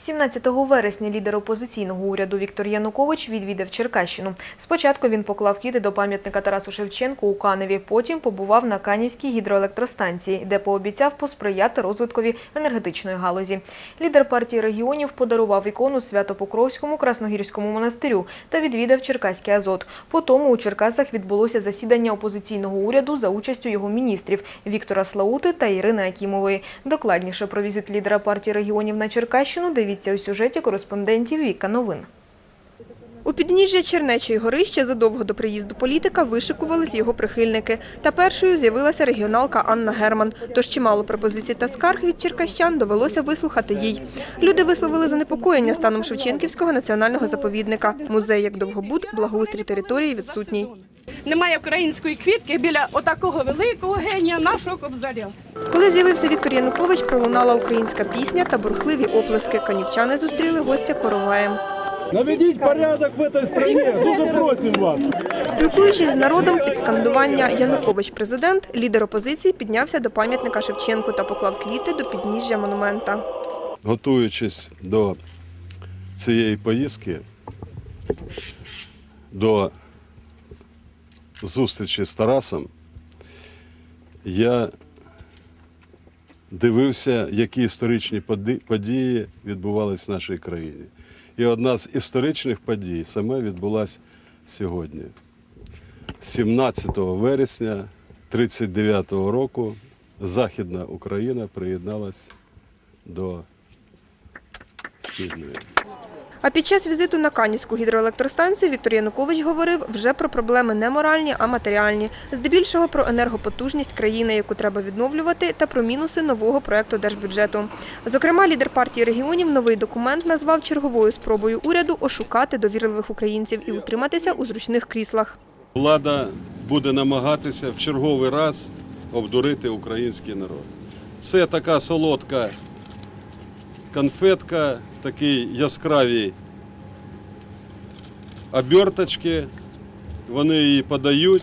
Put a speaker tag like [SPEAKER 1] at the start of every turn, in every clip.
[SPEAKER 1] 17 вересня лідер опозиційного уряду Віктор Янукович відвідав Черкащину. Спочатку він поклав квіти до пам'ятника Тарасу Шевченку у Каневі, потім побував на Канівській гідроелектростанції, де пообіцяв посприяти розвиткові енергетичної галузі. Лідер партії регіонів подарував ікону Свято-Покровському Красногірському монастирю та відвідав Черкаський Азот. Потому у Черкасах відбулося засідання опозиційного уряду за участю його міністрів Віктора Слаути та Ірини Акімової. Докладніше про візит лідера партії регіонів на Черкащину дивіться у сюжеті кореспондентів Віка Новин.
[SPEAKER 2] У підніжжя Чернечої гори ще задовго до приїзду політика вишикувались його прихильники. Та першою з'явилася регіоналка Анна Герман. Тож чимало пропозицій та скарг від черкащан довелося вислухати їй. Люди висловили занепокоєння станом Шевченківського національного заповідника. Музей як довгобуд, благоустрій території відсутній.
[SPEAKER 3] Немає української квітки біля отакого великого генія нашого кобзаря.
[SPEAKER 2] Коли з'явився Віктор Янукович, пролунала українська пісня та бурхливі оплески. Канівчани зустріли гостя короваєм.
[SPEAKER 4] Наведіть порядок в этой стране, дуже просим вас.
[SPEAKER 2] Спілкуючись з народом під скандування Янукович президент, лідер опозиції піднявся до пам'ятника Шевченку та поклав квіти до підніжжя монумента.
[SPEAKER 5] готуючись до цієї поїздки, до зустрічі з Тарасом, я дивився, які історичні події відбувались в нашій країні. І одна з історичних подій саме відбулася сьогодні. 17 вересня 1939 року Західна Україна приєдналась до Східної.
[SPEAKER 2] А під час візиту на Канівську гідроелектростанцію Віктор Янукович говорив вже про проблеми не моральні, а матеріальні. Здебільшого про енергопотужність країни, яку треба відновлювати, та про мінуси нового проекту держбюджету. Зокрема, лідер партії регіонів новий документ назвав черговою спробою уряду ошукати довірливих українців і утриматися у зручних кріслах.
[SPEAKER 5] Влада буде намагатися в черговий раз обдурити український народ. Це така солодка конфетка в такій яскравій оберточці. Вони її подають,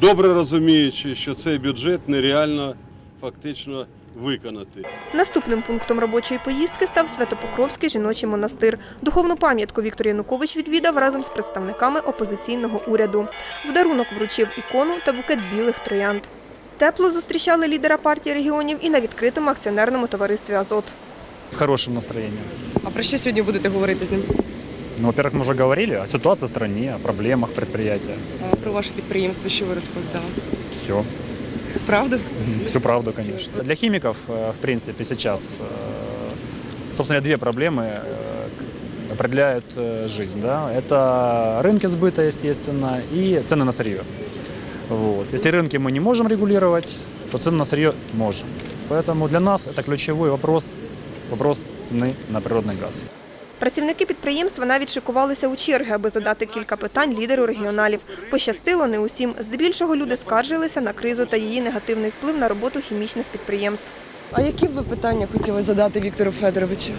[SPEAKER 5] добре розуміючи, що цей бюджет нереально фактично виконати.
[SPEAKER 2] Наступним пунктом робочої поїздки став Святопокровський жіночий монастир. Духовну пам'ятку Віктор Янукович відвідав разом з представниками опозиційного уряду. В дарунок вручив ікону та букет білих троянд. Тепло зустрічали лідера партії регіонів і на відкритому акціонерному товаристві Азот.
[SPEAKER 6] С хорошим настроением.
[SPEAKER 7] А про що сьогодні будете говорити з ним?
[SPEAKER 6] Ну, во-первых, мы уже говорили о ситуации в стране, о проблемах предприятия.
[SPEAKER 7] А про ваше підприємство, що ви розповідали?
[SPEAKER 6] Все.
[SPEAKER 7] Правду?
[SPEAKER 6] Всю правду, конечно. Для химиков, э, в принципе, сейчас, э, собственно, две проблемы э, к- определяют э, жизнь. Да? Это рынки сбыта, естественно, и цены на сырье. Вот. Если рынки мы не можем регулировать, то цены на сырье можем. Поэтому для нас это ключевой вопрос, вопрос цены на природный газ.
[SPEAKER 2] Працівники підприємства навіть шикувалися у черги, аби задати кілька питань лідеру регіоналів. Пощастило не усім. Здебільшого люди скаржилися на кризу та її негативний вплив на роботу хімічних підприємств.
[SPEAKER 7] А які б ви питання хотіли задати Віктору Федоровичу?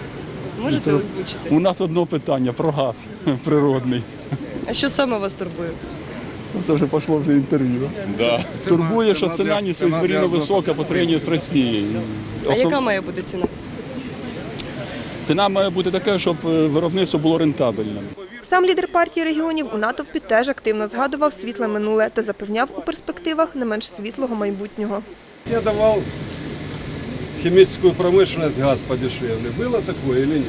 [SPEAKER 7] Можете озвучити?
[SPEAKER 8] У нас одне питання про газ природний.
[SPEAKER 7] А що саме вас турбує?
[SPEAKER 8] Ну, Це вже пішло вже інтерв'ю. Турбує, що ціна несоізмірно висока по сравнению з Росією.
[SPEAKER 7] А яка має бути ціна?
[SPEAKER 8] Ціна має бути така, щоб е, виробництво було рентабельним.
[SPEAKER 2] Сам лідер партії регіонів у натовпі теж активно згадував світле минуле та запевняв у перспективах не менш світлого майбутнього.
[SPEAKER 5] Я давал в химическую промышленность газ подешевле. Было такое или нет?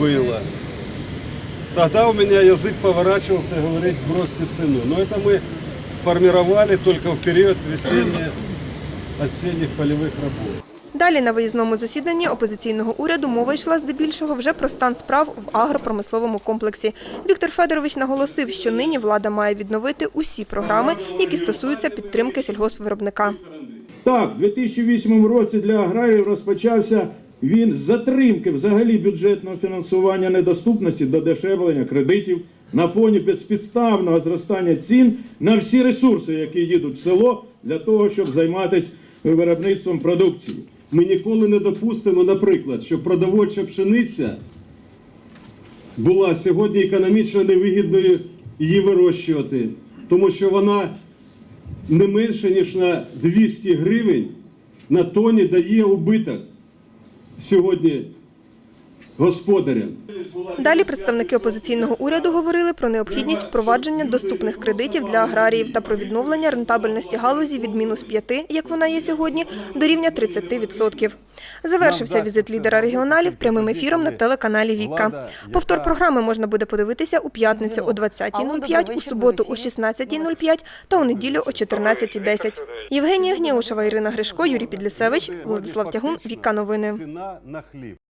[SPEAKER 5] Было. Тогда у меня язык поворачивался говорить сбросьте цену. Но это мы формировали только в период весенне-осенних полевых работ.
[SPEAKER 2] Далі на виїзному засіданні опозиційного уряду мова йшла здебільшого вже про стан справ в агропромисловому комплексі. Віктор Федорович наголосив, що нині влада має відновити усі програми, які стосуються підтримки сільгоспвиробника.
[SPEAKER 4] Так, в 2008 році для аграріїв розпочався він з затримки взагалі бюджетного фінансування недоступності до дешевлення кредитів на фоні безпідставного зростання цін на всі ресурси, які їдуть в село для того, щоб займатися виробництвом продукції.
[SPEAKER 5] Ми ніколи не допустимо, наприклад, що продовольча пшениця була сьогодні економічно невигідною її вирощувати, тому що вона не менше, ніж на 200 гривень на тоні дає убиток сьогодні
[SPEAKER 4] господарям.
[SPEAKER 2] Далі представники опозиційного уряду говорили про необхідність впровадження доступних кредитів для аграріїв та про відновлення рентабельності галузі від мінус 5, як вона є сьогодні, до рівня 30%. Завершився візит лідера регіоналів прямим ефіром на телеканалі Віка. Повтор програми можна буде подивитися у п'ятницю о 20.05, у суботу о 16.05 та у неділю о 14.10. Євгенія Гнєушева, Ірина Гришко, Юрій Підлісевич, Владислав Тягун, Віка Новини.
[SPEAKER 5] На хліб.